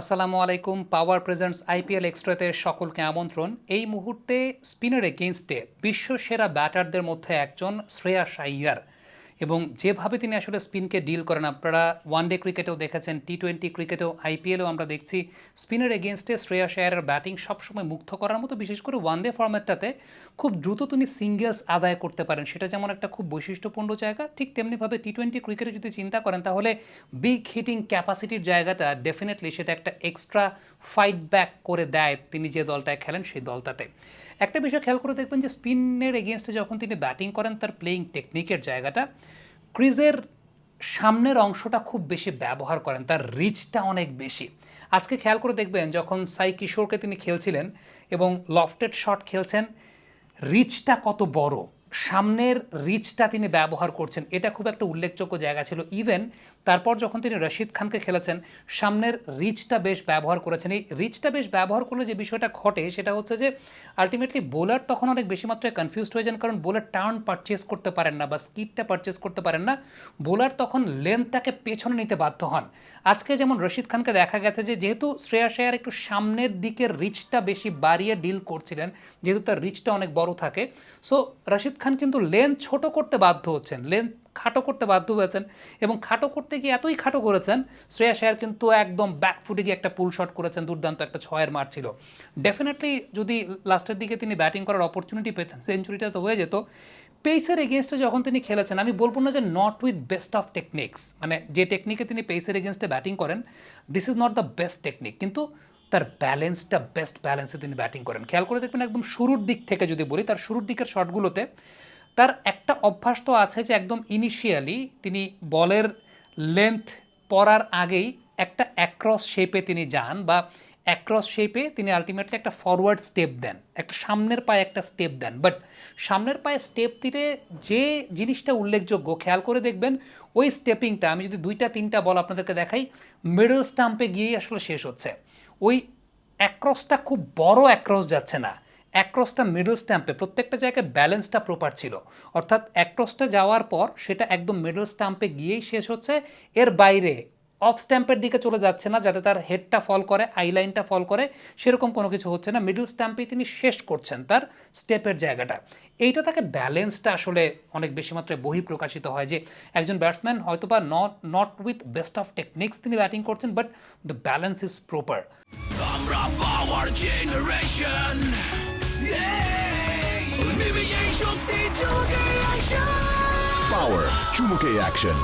আসসালামু আলাইকুম, পাওয়ার presents IPL এক্সট্রাতে সকলকে আমন্ত্রণ। এই মুহূর্তে স্পিনার এগেনস্টে বিশ্ব সেরা ব্যাটারদের মধ্যে একজন শ্রেয়া আইয়ার এবং যেভাবে তিনি আসলে স্পিনকে ডিল করেন, আপনারা ওয়ান ডে ক্রিকেটেও দেখেছেন টি টোয়েন্টি ক্রিকেটেও আইপিএলেও আমরা দেখছি স্পিনের এগেনস্টে শ্রেয়া শেয়ারের ব্যাটিং সবসময় মুগ্ধ করার মতো, বিশেষ করে ওয়ান ডে ফরম্যাটটাতে খুব দ্রুত তিনি সিঙ্গেলস আদায় করতে পারেন। সেটা যেমন একটা খুব বৈশিষ্ট্যপূর্ণ জায়গা, ঠিক তেমনিভাবে টি টোয়েন্টি ক্রিকেটে যদি চিন্তা করেন, তাহলে বিগ হিটিং ক্যাপাসিটির জায়গাটা ডেফিনেটলি সেটা একটা এক্সট্রা ফাইট ব্যাক করে দেয় তিনি যে দলটায় খেলেন সেই দলটাতে। একটা বিষয় খেয়াল করে দেখবেন যে স্পিনের এগেনস্টে যখন তিনি ব্যাটিং করেন, তার প্লেয়িং টেকনিকের জায়গাটা ক্রিজের সামনের অংশটা খুব বেশি ব্যবহার করেন, তার রিচটা অনেক বেশি। আজকে খেয়াল করে দেখবেন, যখন সাই কিশোরকে তিনি খেলছিলেন এবং লফটেড শট খেলছেন, রিচটা কত বড়। সামনের রিচটা তিনি ব্যবহার করছেন, এটা খুব একটা উল্লেখযোগ্য জায়গা ছিল। ইভেন তারপর যখন তিনি রশিদ খানকে খেলেছেন, সামনের রিচটা বেশ ব্যবহার করেছেন। এই রিচটা বেশ ব্যবহার করলে যে বিষয়টা ঘটে, সেটা হচ্ছে যে আলটিমেটলি বোলার তখন অনেক বেশি মাত্রায় কনফিউজড হয়ে যান, কারণ বোলার টার্ন পারচেস করতে পারেন না বা স্কিডটা পারচেস করতে পারেন না। বোলার তখন লেন্থটাকে পেছনে নিতে বাধ্য হন। আজকে যেমন রশিদ খানকে দেখা গেছে যে, যেহেতু শ্রেয়া শেয়ার একটু সামনের দিকের রিচটা বেশি বাড়িয়ে ডিল করছিলেন, যেহেতু তার রিচটা অনেক বড় থাকে সো রশিদ খান কিন্তু লেন্থ ছোট করতে বাধ্য হচ্ছেন, লেন্থ খাটো করতে বাধ্য হয়েছেন এবং খাটো করতে গিয়ে এতই খাটো করেছেন, শ্রেয়া শেয়ার কিন্তু একদম ব্যাক ফুটে গিয়ে একটা পুল শট করেছেন, দুর্দান্ত একটা ছয়ের মার ছিল। ডেফিনেটলি যদি লাস্টের দিকে তিনি ব্যাটিং করার অপরচুনিটি পেতেন সেঞ্চুরিটা তো হয়ে যেত। পেসের এগেনস্টে যখন তিনি খেলেছেন, আমি বলব না যে not with best of techniques মানে যে টেকনিকে তিনি পেসের এগেনস্টে ব্যাটিং করেন this is not the best technique কিন্তু তার ব্যালেন্সটা বেস্ট ব্যালেন্সে তিনি ব্যাটিং করেন। খেয়াল করে দেখবেন একদম শুরুর দিক থেকে যদি বলি, তার শুরুর দিকের শটগুলোতে তার একটা অভ্যাস তো আছে যে একদম ইনিশিয়ালি তিনি বলের লেন্থ পড়ার আগেই একটা অ্যাক্রস শেপে তিনি যান বা অ্যাক্রস শেপে তিনি আলটিমেটলি একটা ফরওয়ার্ড স্টেপ দেন, একটা সামনের পায়ে একটা স্টেপ দেন। বাট সামনের পায়ে স্টেপ দিলে যে জিনিসটা উল্লেখযোগ্য, খেয়াল করে দেখবেন ওই স্টেপিংটা আমি যদি দুইটা তিনটা বল আপনাদেরকে দেখাই মিডল স্টাম্পে গিয়েই আসলে শেষ হচ্ছে। ওই অ্যাক্রসটা খুব বড় অ্যাক্রস যাচ্ছে না। অ্যাক্রসটা মিডল স্ট্যাম্পে প্রত্যেকটা জায়গায় ব্যালেন্সটা প্রপার ছিল। অর্থাৎ অ্যাক্রসটা যাওয়ার পর, সেটা একদম মিডল স্ট্যাম্পে গিয়েই শেষ হচ্ছে। এর বাইরে অফ স্ট্যাম্পের দিকে চলে যাচ্ছে না যাতে তার হেডটা ফল করে আইলাইনটা ফল করে সেরকম কোনো কিছু হচ্ছে না। মিডল স্ট্যাম্পেই তিনি শেষ করছেন তার স্টেপের জায়গাটা। এইটা তাকে ব্যালেন্সটা আসলে অনেক বেশি মাত্রায় বহি প্রকাশিত হয় যে একজন ব্যাটসম্যান হয়তো বা not not with best of techniques তিনি ব্যাটিং করছেন but the balance is proper আমরা পাওয়ার জেনারেশন Power চুমুকে অ্যাকশন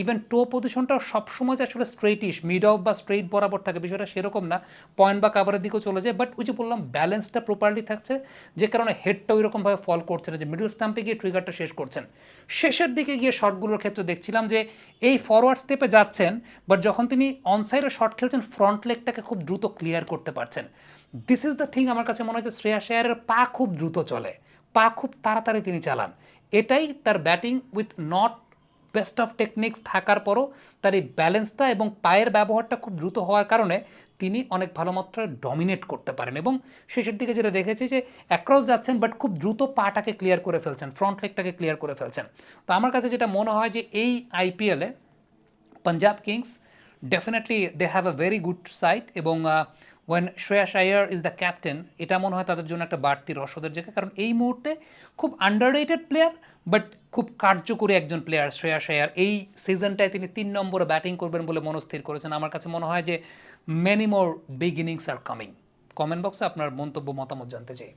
ইভেন টো পজিশনটা সবসময় যে আসলে স্ট্রেটিশ মিড অফ বা স্ট্রেট বরাবর থাকে, বিষয়টা সেরকম না। পয়েন্ট বা কাভারের দিকেও চলে যায় বাট ওই যে বললাম ব্যালেন্সটা প্রপারলি থাকছে, যে কারণে হেডটা ওই রকমভাবে ফল করছে না, যে মিডল স্টাম্পে গিয়ে ট্রিগারটা শেষ করছেন। শেষের দিকে গিয়ে শটগুলোর ক্ষেত্রে দেখছিলাম যে এই ফরওয়ার্ড স্টেপে যাচ্ছেন বাট যখন তিনি অনসাইডে শট খেলছেন ফ্রন্ট লেগটাকে খুব দ্রুত ক্লিয়ার করতে পারছেন। দিস ইজ দ্য থিং আমার কাছে মনে হয় যে শ্রেয়া শেয়ারের পা খুব দ্রুত চলে, পা খুব তাড়াতাড়ি তিনি চালান। এটাই তার batting with not best of techniques থাকার পরও তার এই ব্যালেন্সটা এবং পায়ের ব্যবহারটা খুব দ্রুত হওয়ার কারণে তিনি অনেক ভালো মাত্রায় ডমিনেট করতে পারেন এবং শেষের দিকে যেটা দেখেছি যে অ্যাক্রস যাচ্ছেন বাট খুব দ্রুত পাটাকে ক্লিয়ার করে ফেলছেন ফ্রন্ট লেগটাকে ক্লিয়ার করে ফেলছেন। তো আমার কাছে যেটা মনে হয় যে এই আইপিএলে Punjab Kings definitely they have a very good side এবং when Shreyas Iyer is the captain এটা মনে হয় তাদের জন্য একটা বাড়তি রসদের জায়গা। কারণ এই মুহূর্তে খুব আন্ডার প্লেয়ার বাট খুব কার্যকরী একজন প্লেয়ার শ্রেয়া শ্রেয়ার এই সিজনটায় তিনি তিন নম্বরে ব্যাটিং করবেন বলে মনস্থির করেছেন। আমার কাছে মনে হয় যে many more beginnings are coming comment বক্সে আপনার মন্তব্য, মতামত জানতে চাই।